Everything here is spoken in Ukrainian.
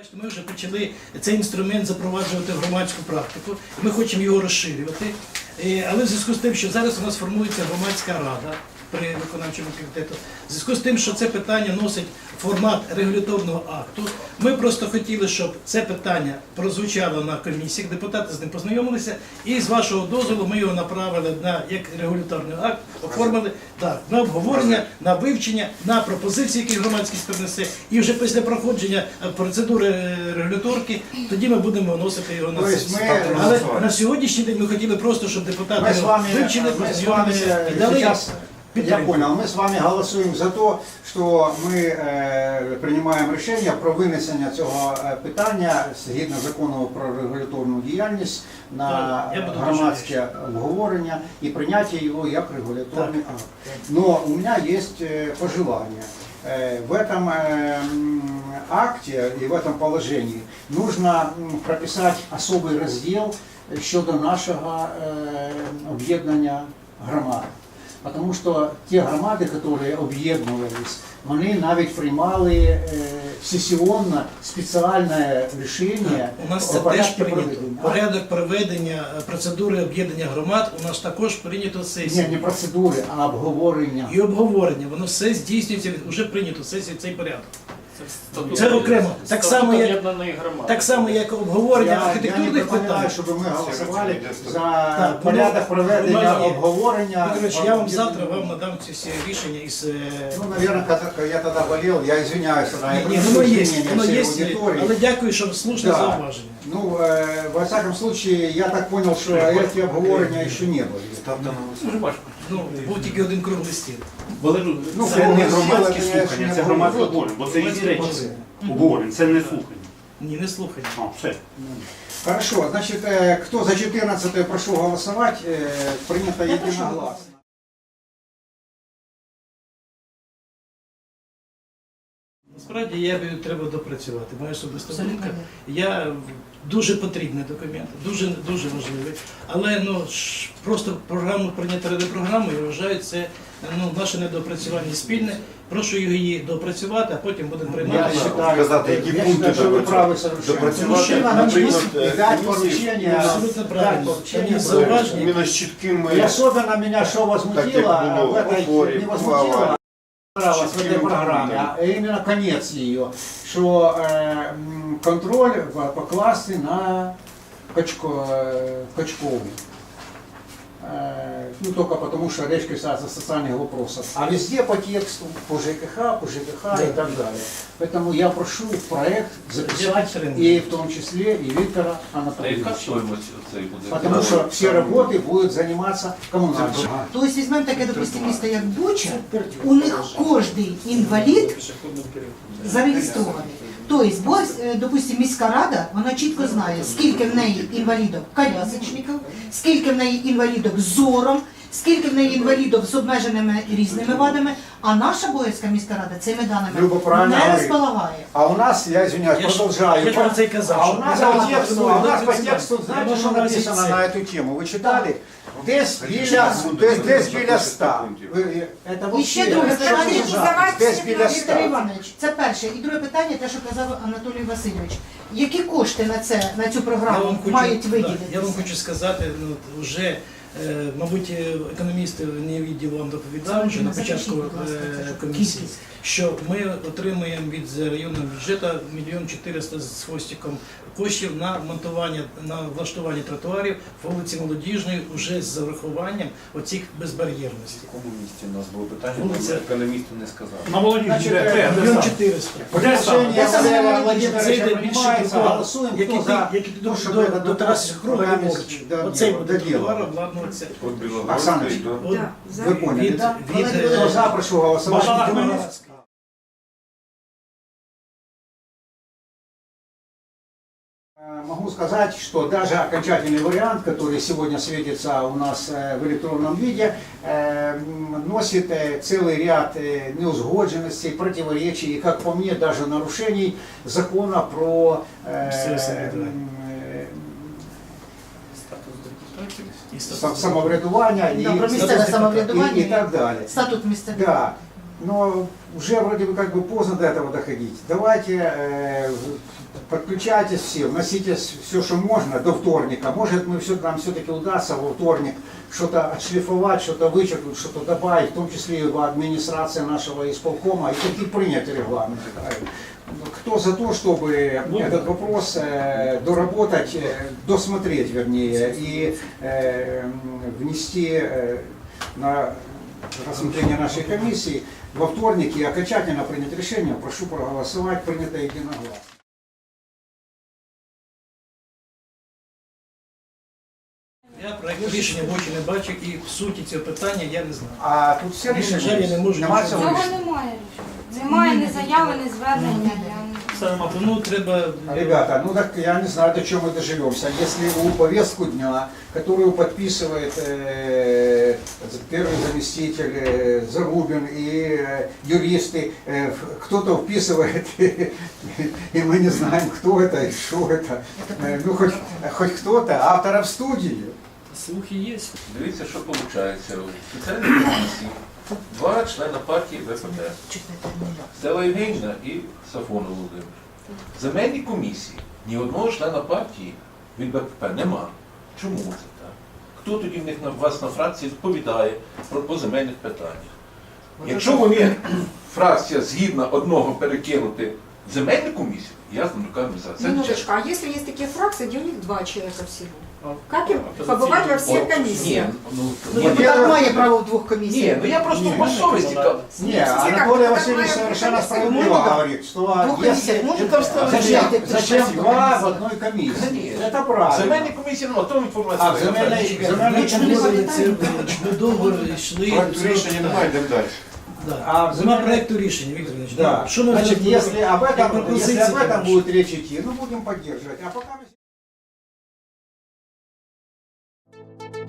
Бачите, ми вже почали цей інструмент запроваджувати в громадську практику. Ми хочемо його розширювати. Е, Але в зв'язку з тим, що зараз у нас формується громадська рада при виконавчому комітету, в зв'язку з тим, що це питання носить формат регуляторного акту, ми просто хотіли, щоб це питання прозвучало на комісіях, депутати з ним познайомилися, і з вашого дозволу ми його направили на як регуляторний акт, оформили так, на обговорення, на вивчення, на пропозиції, які громадськість принесе, і вже після проходження е, процедури е, регуляторки, тоді ми будемо вносити його на Тобто сесію. Але на сьогоднішній день ми хотіли просто, щоб депутати вивчили, і дали сейчас, я підтримку. понял, мы с вами голосуємо за те, що ми е, приймаємо рішення про винесення цього е, питання згідно закону про регуляторну діяльність на Так, я буду дуже громадське обговорення і прийняття його як регуляторний акт. Но у меня есть э, пожелание. Э, В этом э, м, акте и в этом положении нужно м, прописать особый раздел щодо нашого е, об'єднання громад. Тому що ті громади, які об'єднувались, вони навіть приймали е, сесіонно спеціальне рішення У нас це теж прийнято. проведення. Порядок проведення е, процедури об'єднання громад у нас також прийнято Ні, не процедури, а обговорення. І обговорення, воно все здійснюється, вже прийнято сесії цей порядок. Статут- Це окремо. Так статут само, як- об'єднаної громади. Так само, як обговорення Я, я не архітектурних пропоную, питань. щоб ми голосували за Так, порядок воно- проведення воно є. обговорення. Ну, коротше, я вам завтра вам надам ці всі рішення із. е, Ну, наверное, когда я тогда болел, я извиняюсь, тогда я Ні, прошу воно є, извинения воно всей є, аудитории. але дякую, що слушне Да. зауваження. Ну, э, во всяком случае, я так понял, что эти обговорения еще не были. Дуже важко. Ну, був тільки один круглий стіл. Валерію, Ну, це не громадські слухання, це громадське обговорення. бо це різні речі. обговорення. Це не слухання. Ні, не слухання. А, все. Хорошо, значит, кто за 14 прошу голосовать, э, принято единогласно. Насправді я би треба допрацювати. Моя особиста думка. Я дуже потрібний документ, дуже дуже важливий. Але ну ж, просто програму прийняти ради програму, я вважаю, це ну наше недопрацювання спільне. Прошу її допрацювати, а потім будемо Я приймати. считаю, сказати, які я пункти считаю, що ви треба праві совершенно. допрацювати, Мужчина, наприклад, ну, е, дать комісії. поручення, Абсолютно дать правильно. поручення. Там є зауваження. Іменно з чіткими И особенно меня что возмутило, Так, как было в этой, в Форе, не в возмутило, Фаваре. а понравилось в этой программе, а именно конец ее, что э, м, контроль в- покласти на Качко, э, Качкову. Э, Ну, только потому, что речь касается социальных вопросов. А везде по тексту, по ЖКХ, по ЖКХ и так далее. Поэтому я прошу в проект записать и в том числе и Виктора А яка Анатольевича. стоїмость оцей буде? Потому что все работы будут заниматься коммунальщиками. Тобто візьмемо таке, допустимо, місто як Буча, у них кожний інвалід зареєстрований. Тобто, бо, е, допустимо, міська рада, вона чітко знає, скільки в неї інвалідок колясочників, скільки в неї інвалідок з зором, скільки в неї інвалідок з обмеженими різними вадами, а наша Боярська міська рада цими Люба даними правильно не говорить. розполагає. А у нас, я извиняюсь, Я ж- продолжаю. я ж про це й казав, А що у нас ми по зараз тексту, пропонуємо а у нас по допрацювати. тексту, Я знаете, маю что на увазі написано це. на эту тему? Вы читали? Десь біля, десь, десь біля 100. Ви- Это І ще вообще, друге що питання. це за- Десь біля Віктор 100. Іванович, це перше. І друге питання, те, що казав Анатолій Васильович. Які кошти на це на цю Я програму вам хочу, мають да, виділити? я вам хочу сказати, ну от вже е, мабуть, е, економісти не відділ вам доповідав вже на початку е, комісії, що ми отримуємо від районного бюджету мільйон 400 з хвостиком коштів на монтування, на влаштування тротуарів вулиці Молодіжної вже з зарахуванням оцих безбар'єрності. В якому місці у нас було питання, Вулиця- економісти не сказали. На молоді Значить, де, е, де, де Мільйон сам? 400. Предложение Я сам Валерия не Владимировича Це йде більше ти то, до, на Круга Оцей буде тротуар обладнуватися. От Білогородський, Оксаночка. то- От Вы поняли, від, да? від, е, Кто за, прошу голосовать. Богдана Никто не- Хмельницького. Э, Могу сказать, что даже окончательный вариант, который сегодня светится у нас э, в электронном виде, э, м, носит э, целый ряд э, неузгодженностей, противоречий и, как по мне, даже нарушений закона про э, Місцеве самоврядування. м, сам- самоврядування Да, про місцеве и- самоврядування и, и так далее. Статут місцевого. Да, но уже вроде бы как бы поздно до этого доходить. Давайте э, подключайтесь все, вносите все, что можно до вторника. Может, мы все, нам все-таки удастся во вторник что-то отшлифовать, что-то вычеркнуть, что-то добавить, в том числе и в администрации нашего исполкома, и таки принять регламент. Кто за то, чтобы этот вопрос э, доработать, э, досмотреть, вернее, и э, м, внести э, на рассмотрение нашей комиссии во вторник и окончательно принять решение, прошу проголосовать, принято единогласно. Я проект рішення в очі не бачу і в суті цього питання я не знаю. А тут все Ну, рішення. на жаль, я не можу Нема нічого цього Цього рішення. немає. Немає ні заяви, ні звернення. Я... Тому треба Ребята, ну так я не знаю, до чего мы доживемся. Если у повестку дня, которую подписывает э, первый заместитель э, Зарубин и э, юристы, э, в- кто-то вписывает, и мы не знаем, кто это и что это. Э, ну, хоть, хоть кто-то, автора в студии. Слухи є. Дивіться, що виходить. У спеціальній комісії два члени партії ВПД. Стела Євгенівна і Сафон Володимир. В земельній комісії ні одного члена партії від БПП нема. Чому це так? Хто тоді в них на вас на фракції відповідає про по земельних питаннях? Якщо вони, фракція згідна одного перекинути в земельну комісію, я з руками за це. Минуточку, а если есть такие фракции, где у них два человека всего? Как им побывать во всех Ні, комиссиях? ну, Ну, ні, депутат має право в двох комісіях. ні, ну я просто по совісті кажу. Не, Все как Анатолий бы Васильевич такое совершенно комиссия. справедливо Можно? говорит, что Двух если... комісіях можна? Там ставили Зачем, Зачем? зачем Зачем? два в одной комиссии? Конечно. Это В правильно. земельній комісії нема, тому інформація. А, в земельній, в земельній Ми комісії... це ми довго йшли. Проекту рішення немає, йдемо далі. Да. А в Нема земельній- проекту рішення, Віктор Ильич. Да. Що ми Значит, вже- если об як этом, пропозиції, если об этом конечно. будет речь идти, ну будем поддерживать. А пока мы... Thank you.